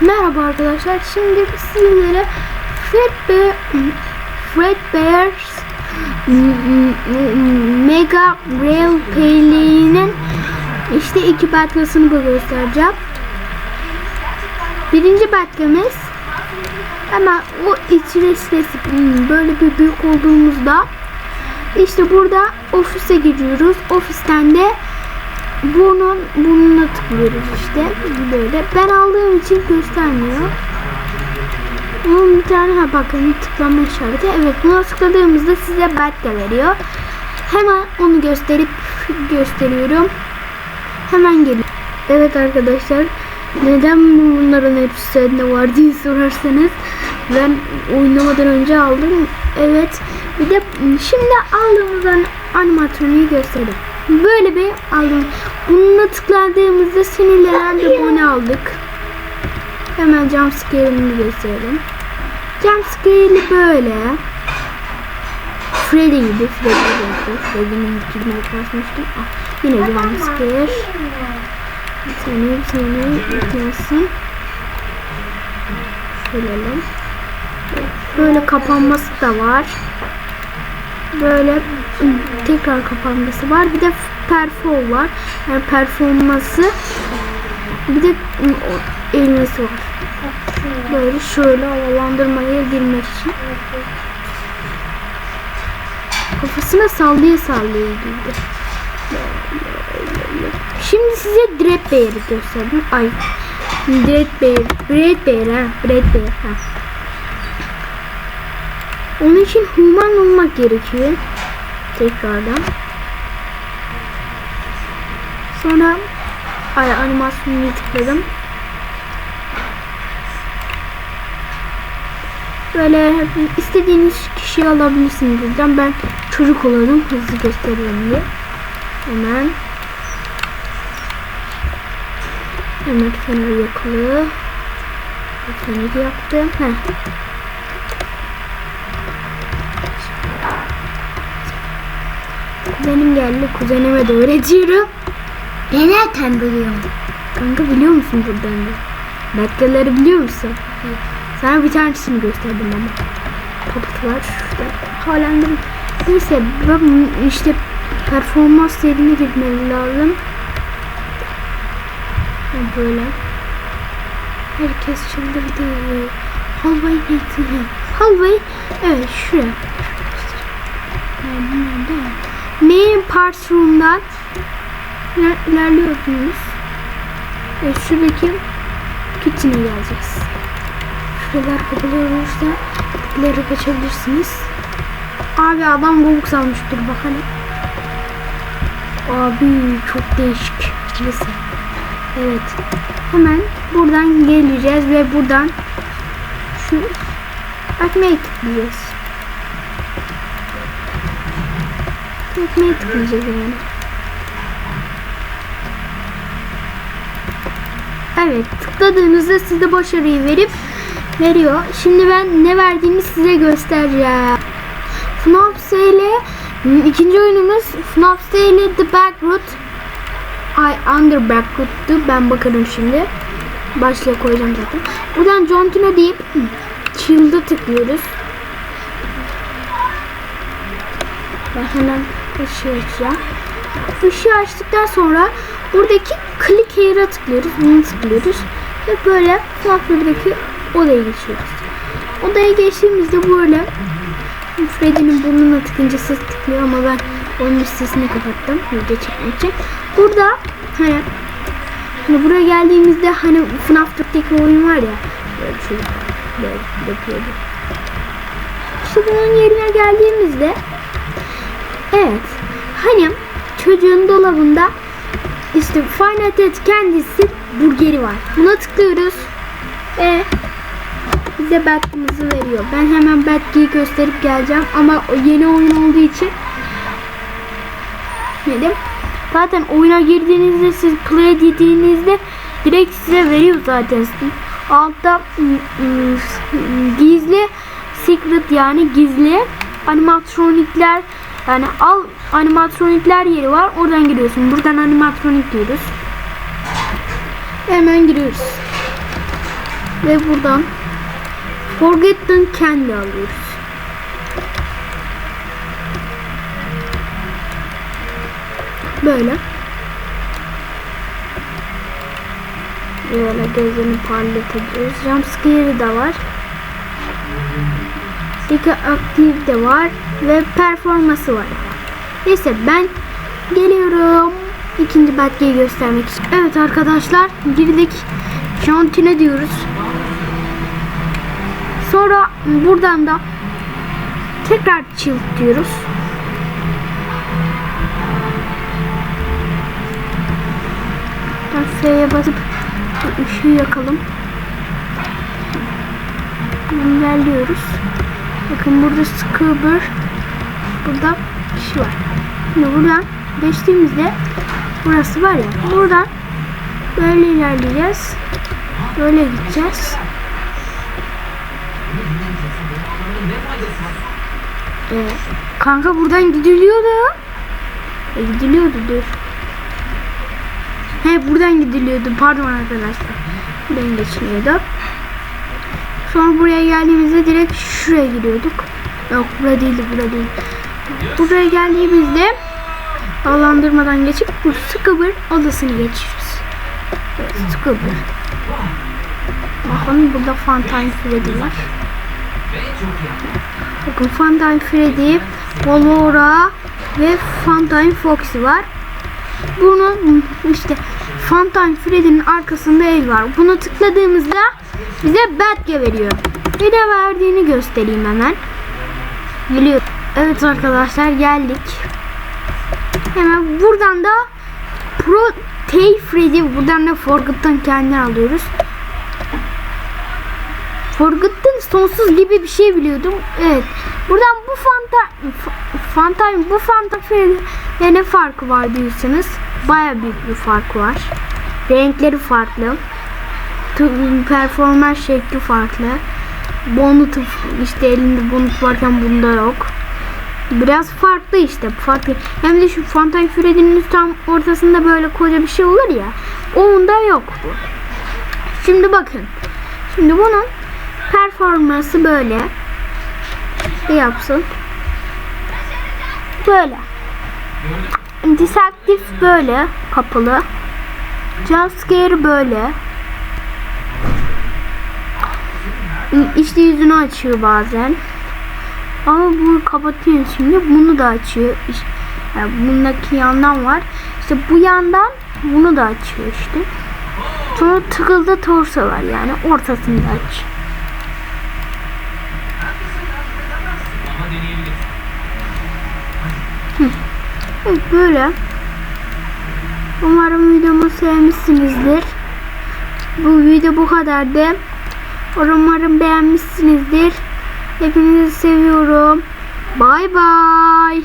Merhaba arkadaşlar. Şimdi sizlere Fredbear Fredbear's Mega Rail Play'inin işte iki batkasını bu göstereceğim. Birinci batkamiz hemen o içine böyle bir büyük olduğumuzda işte burada ofise giriyoruz. Ofisten de bunun bununla tıklıyoruz işte böyle. Ben aldığım için göstermiyor. Bunun bir tane ha bakın tıklama işareti. Evet buna tıkladığımızda size batka veriyor. Hemen onu gösterip gösteriyorum. Hemen geliyor. Evet arkadaşlar neden bunların hepsi sende var diye sorarsanız ben oynamadan önce aldım. Evet bir de şimdi aldığımız animatroniği göstereyim. Böyle bir aldım. Bununla tıkladığımızda sinirlenen bir bone aldık. Hemen jumpscare'ini gösterelim. Jumpscare'li böyle. Freddy gibi. Freddy gibi. Freddy'nin gitmeye basmıştım. Ah, yine jumpscare. Bir saniye bir saniye gitmesin. Şöyle. Böyle kapanması da var. Böyle tekrar kapanması var. Bir de perform var. Yani performansı bir de elmesi var. Böyle şöyle havalandırmaya girmek için. Kafasına sallaya sallaya girdi. Şimdi size Dread Bear'ı gösterdim. Ay. Dread Bear. Dread Bear ha. Dread Bear ha. Onun için human olmak gerekiyor. Tekrardan. Sonra ay animasyonu tıkladım. Böyle istediğiniz kişiyi alabilirsiniz buradan. Ben çocuk olalım hızlı gösteriyorum diye. Hemen Hemen feneri yakılı. Feneri yaktım. Heh. Kuzenim geldi. Kuzenime de öğretiyorum. Ben nereden biliyorum? Kanka biliyor musun buradan da? Biliyor musun? Sana bir tanesini gösterdim ama. Papatlar şurada. Halen de neyse ben işte performans yerine gitmem lazım. Böyle. Herkes çıldırdı. Halvayı bekliyor. Halvayı evet şuraya. Main parts room'dan iler- ilerliyorsunuz. Evet, şuradaki kitchen'e geleceğiz. Şuralar kapalı olursa kapıları kaçabilirsiniz. Abi adam boğuk salmıştır bak hani. Abi çok değişik. Neyse. Evet. Hemen buradan geleceğiz ve buradan şu ekmeği tıklayacağız. Ekmeği tıklayacağız yani. Evet tıkladığınızda size başarıyı verip veriyor. Şimdi ben ne verdiğini size göstereceğim. FNAF ile ikinci oyunumuz FNAF ile The Backroot Ay Under Backroot'tu. Ben bakarım şimdi. Başlığa koyacağım zaten. Buradan John Tino deyip Chill'da tıklıyoruz. Ben hemen ışığı açacağım. Işığı açtıktan sonra buradaki click here'a tıklıyoruz. Bunu tıklıyoruz. Ve böyle farklılıdaki odaya geçiyoruz. Odaya geçtiğimizde böyle Freddy'nin burnuna tıkınca ses tıklıyor ama ben onun sesini kapattım video çekmek için. Burada hani, hani buraya geldiğimizde hani FNAF 4'teki oyun var ya böyle şey böyle yapıyordu. İşte bunun yerine geldiğimizde evet hani çocuğun dolabında işte Final Tet kendisi burgeri var. Buna tıklıyoruz. Ve bize Batman'ımızı veriyor. Ben hemen Batman'ı gösterip geleceğim ama yeni oyun olduğu için dedim. Zaten oyuna girdiğinizde siz play dediğinizde direkt size veriyor zaten. Altta gizli secret yani gizli animatronikler yani al animatronikler yeri var. Oradan giriyorsun. Buradan animatronik diyoruz. Hemen giriyoruz. Ve buradan Forgotten Candy alıyoruz. Böyle. Böyle gözlerini parlatabiliyoruz. Jumpscare de var. Dika aktif de var. Ve performası var. Neyse ben geliyorum. İkinci belgeyi göstermek için. Evet arkadaşlar girdik. Şantine diyoruz. Sonra buradan da tekrar çift diyoruz. F'ye basıp ışığı yakalım. İlerliyoruz. Bakın burada Scuba burada kişi var. Şimdi buradan geçtiğimizde burası var ya buradan böyle ilerleyeceğiz. Böyle gideceğiz. Ee, kanka buradan gidiliyordu. E, gidiliyordu dur. He buradan gidiliyordu. Pardon arkadaşlar. Ben geçmiyordu. Sonra buraya geldiğimizde direkt şuraya giriyorduk. Yok bura değildi bura değil. Buraya geldiğimizde Havalandırmadan geçip bu Scuba odasını geçiyoruz. Evet, Scuba. Bakın burada Funtime Freddy var. Bakın Funtime Freddy, Valora ve Funtime Foxy var. Bunun işte Funtime Freddy'nin arkasında el var. Bunu tıkladığımızda bize Batge veriyor. De verdiğini göstereyim hemen. Geliyor. Evet arkadaşlar geldik. Hemen buradan da Pro Tay Freddy buradan da Forgotten kendini alıyoruz. Forgotten sonsuz gibi bir şey biliyordum. Evet. Buradan bu Fanta Fanta bu Fanta Freddy'de ne farkı var diyorsanız baya büyük bir farkı var. Renkleri farklı. Performans şekli farklı. Bonut işte elinde bonut varken bunda yok. Biraz farklı işte farklı. Hem de şu Fantay Freddy'nin tam ortasında böyle koca bir şey olur ya. Onda yok bu. Şimdi bakın. Şimdi bunun performansı böyle. Bir yapsın. Böyle. Disaktif böyle kapalı. Jumpscare böyle. İşte yüzünü açıyor bazen. Ama bu kapatıyor şimdi. Bunu da açıyor. İşte, yani bundaki yandan var. İşte bu yandan bunu da açıyor işte. Sonra tıkıldı torso var yani ortasında aç. Evet, böyle. Umarım videomu sevmişsinizdir. Bu video bu kadardı. Umarım beğenmişsinizdir. Hepinizi seviyorum. Bay bay.